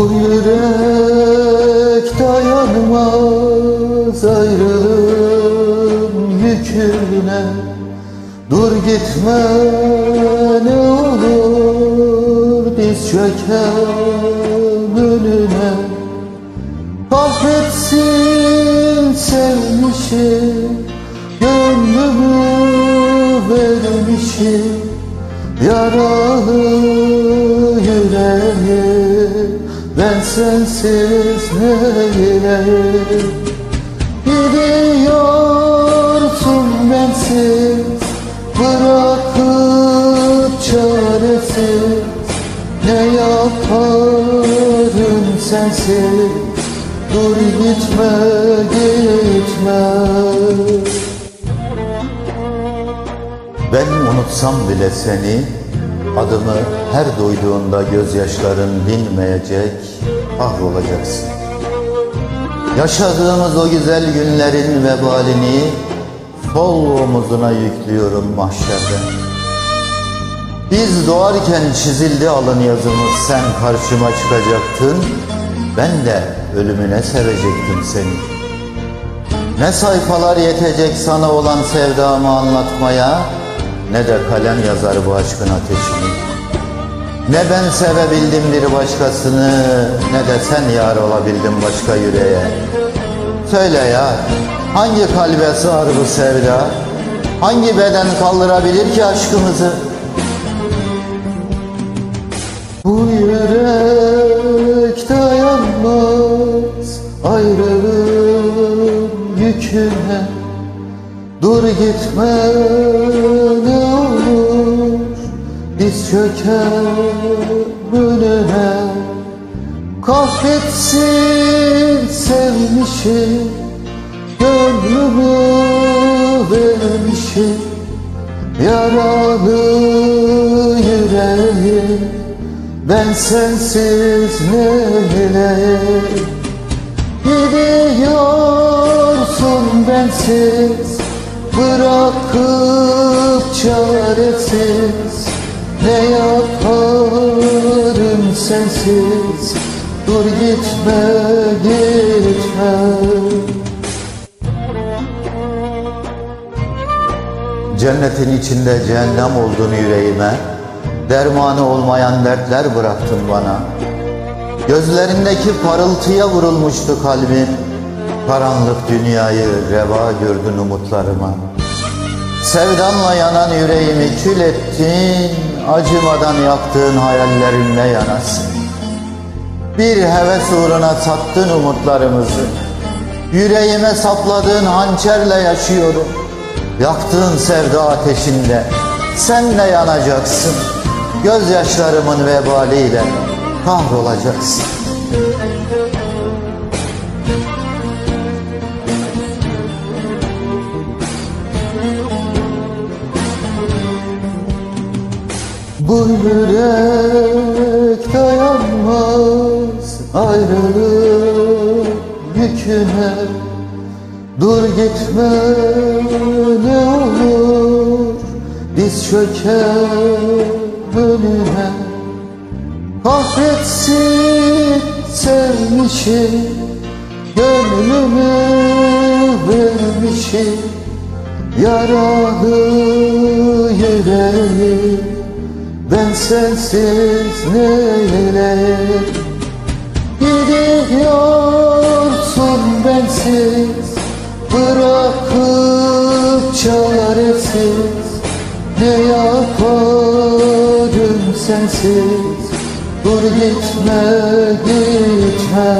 Bu yürek dayanmaz ayrılığın yüküne. Dur gitme ne olur diz çöken önüne. Kahretsin sevmişim Gönlümü vermişim Yaralı Ben sensiz neyleyim Gidiyorsun bensiz Bırakıp çaresiz. Ne yaparım sensiz? Dur gitme gitme. Ben unutsam bile seni Adımı her duyduğunda gözyaşların dinmeyecek Kahrolacaksın Yaşadığımız o güzel günlerin vebalini Sol omuzuna yüklüyorum mahşerde. Biz doğarken çizildi alın yazımız Sen karşıma çıkacaktın Ben de ölümüne sevecektim seni. Ne sayfalar yetecek sana olan sevdamı anlatmaya Ne de kalem yazar bu aşkın ateşini. Ne ben sevebildim bir başkasını Ne de sen yar olabildin başka yüreğe. Söyle ya hangi kalbe sığar bu sevda? Hangi beden kaldırabilir ki aşkımızı Diz çöker önüne Kahretsin sevmişim Gönlümü vermişim Yaralı yüreğim Ben sensiz neyleyim Gidiyorsun bensiz? Bırakıp çaresiz Ne yaparım sensiz? Dur gitme gitme. Cennetin içinde cehennem oldun yüreğime Dermanı olmayan dertler bıraktın bana. Gözlerindeki parıltıya vurulmuştu kalbim Karanlık dünyayı reva gördün umutlarıma Sevdanla yanan yüreğimi kül ettin Acımadan yaktığın hayallerimle yanasın Bir heves uğruna sattın umutlarımızı. Yüreğime sapladığın hançerle yaşıyorum. Yaktığın sevda ateşinde Sen de yanacaksın. Gözyaşlarımın vebaliyle Kahrolacaksın Bu yürek dayanmaz ayrılık yüküne Dur gitme ne olur diz çöker önüne. Kahretsin sevmişim gönlümü vermişim. Yaralı yüreğim ben sensiz neyleyim Gidiyorsun bensiz? Bırakıp çaresiz Ne yaparım sensiz? Dur gitme gitme